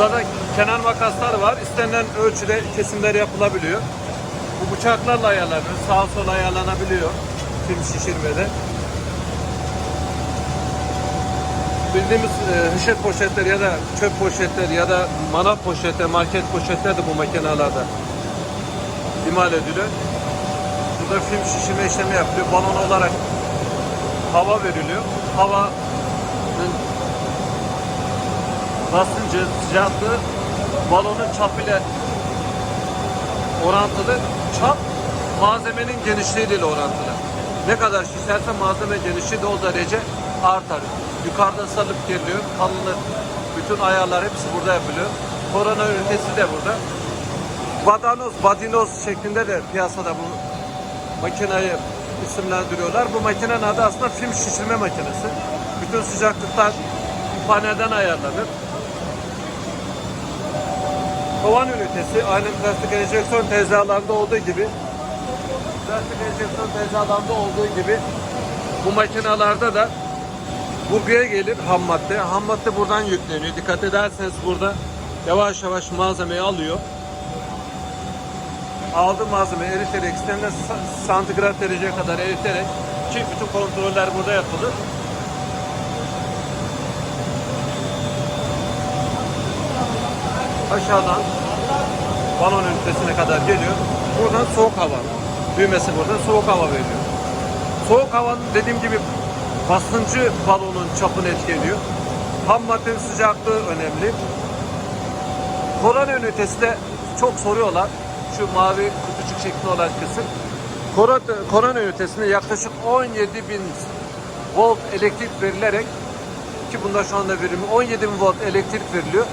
Burada kenar makaslar var. İstenilen ölçüde kesimler yapılabiliyor. Bu bıçaklarla ayarlanıyor. Sağa sola ayarlanabiliyor. Film şişirmede. Bildiğimiz e, poşetler ya da çöp poşetleri ya da manav poşetler, market poşetler de bu makinelerde imal ediliyor. Burada film şişirme işlemi yapılıyor. Balon olarak hava veriliyor. Havanın basıncı, sıcaklığı balonun çapıyla orantılı. Çap malzemenin genişliğiyle orantılı. Ne kadar şişerse malzeme genişliği de o derece artar. Yukarıda salıp geliyor. Kalınlık, bütün ayarlar hepsi burada yapılıyor. Korona ünitesi de burada. Badanoz, badinoz şeklinde de piyasada bu makineyi isimlendiriyorlar. Bu makinenin adı aslında film şişirme makinesi. Bütün sıcaklıklar bu panelden ayarlanır. Kovan ünitesi aynı plastik enjeksiyon tezgahlarında olduğu gibi plastik enjeksiyon tezgahlarında olduğu gibi bu makinalarda da buraya gelir ham madde. Ham madde buradan yükleniyor. Dikkat ederseniz burada yavaş yavaş malzemeyi alıyor. Aldığı malzemeyi eriterek sa- santigrat dereceye kadar eriterek ki bütün kontroller burada yapılır. Aşağıdan balon ünitesine kadar geliyor. Buradan soğuk hava. Düğmesi burada soğuk hava veriyor. Soğuk havanın dediğim gibi basıncı balonun çapını etkiliyor. Ham maddenin sıcaklığı önemli. Korona ünitesi de çok soruyorlar. Şu mavi kutucuk şeklinde olan kısım. Korona ünitesinde yaklaşık 17 bin volt elektrik verilerek ki bunda şu anda verimi 17 bin volt elektrik veriliyor.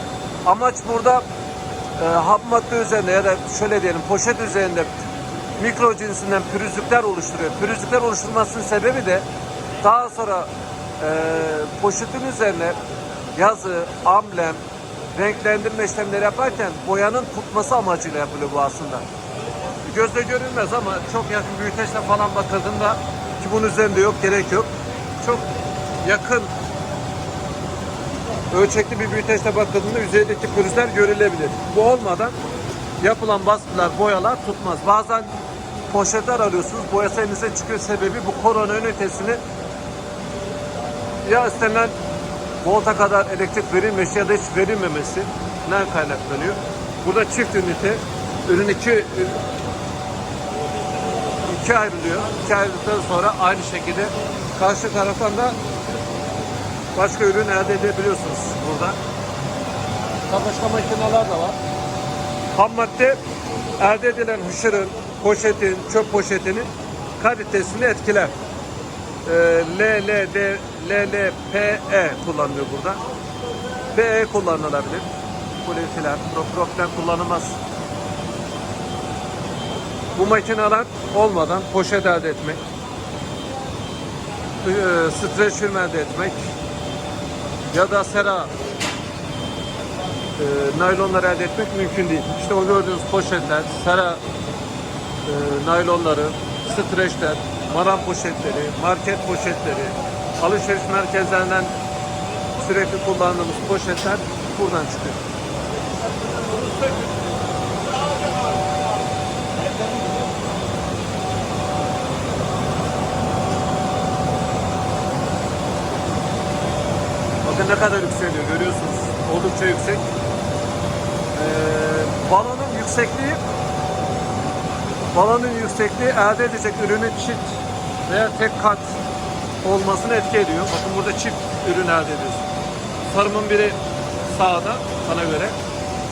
Amaç burada e, ham madde üzerinde ya da şöyle diyelim poşet üzerinde mikro cinsinden pürüzlükler oluşturuyor. Pürüzlükler oluşturmasının sebebi de daha sonra e, poşetin üzerine yazı, amblem, renklendirme işlemleri yaparken boyanın tutması amacıyla yapılıyor bu aslında. Gözle görünmez ama çok yakın büyüteçle falan bakıldığında ki bunun üzerinde yok, gerek yok. Çok yakın ölçekli bir büyüteçle bakıldığında yüzeydeki pürüzler görülebilir. Bu olmadan yapılan baskılar, boyalar tutmaz. Bazen poşetler arıyorsunuz, boyası elinize çıkıyor sebebi bu korona ünitesini ya istenilen volta kadar elektrik verilmesi ya da hiç verilmemesinden kaynaklanıyor. Burada çift ünite, ürün iki iki ayrılıyor. İki ayrıldıktan sonra aynı şekilde karşı taraftan da başka ürün elde edebiliyorsunuz burada. Başka makineler de var. Ham madde elde edilen hışırın, poşetin, çöp poşetinin kalitesini etkiler. Ee, LLD, LLPE kullanılıyor burada. PE kullanılabilir. Polietilen, propilen kullanılmaz. Bu makineler olmadan poşet elde etmek, e, streç film elde etmek ya da sera e, naylonları elde etmek mümkün değil. İşte o gördüğünüz poşetler, sera e, naylonları, streçler, maram poşetleri, market poşetleri, alışveriş merkezlerinden sürekli kullandığımız poşetler buradan çıkıyor. Bakın ne kadar yükseliyor görüyorsunuz. Oldukça yüksek. Ee, balonun yüksekliği balonun yüksekliği elde edecek ürünün çift veya tek kat olmasını etki ediyor. Bakın burada çift ürün elde ediyorsun. Sarımın biri sağda bana göre.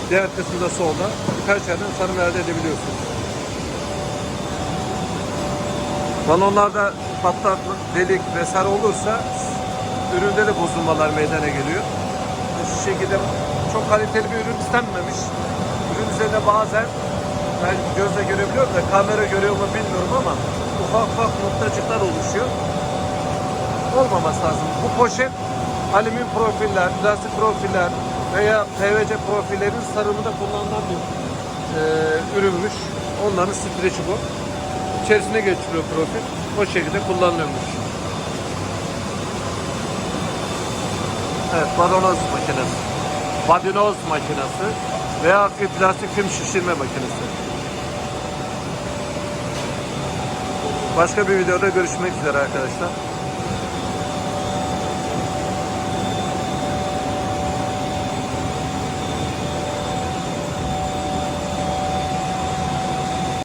Diğer kısmı da solda. Birkaç yerden sarım elde edebiliyorsunuz. Balonlarda patlaklık, delik vesaire olursa üründe de bozulmalar meydana geliyor. Şu şekilde çok kaliteli bir ürün istenmemiş. Ürün üzerinde bazen ben gözle görebiliyorum da kamera görüyor mu bilmiyorum ama ufak ufak noktacıklar oluşuyor. Olmaması lazım. Bu poşet alüminyum profiller, plastik profiller veya PVC profillerin sarımında kullanılan bir e, ürünmüş. Onların streçi bu. İçerisine geçiriyor profil. O şekilde kullanılıyormuş. Evet, badanoz makinesi. badinoz makinesi veya bir plastik film şişirme makinesi. Başka bir videoda görüşmek üzere arkadaşlar.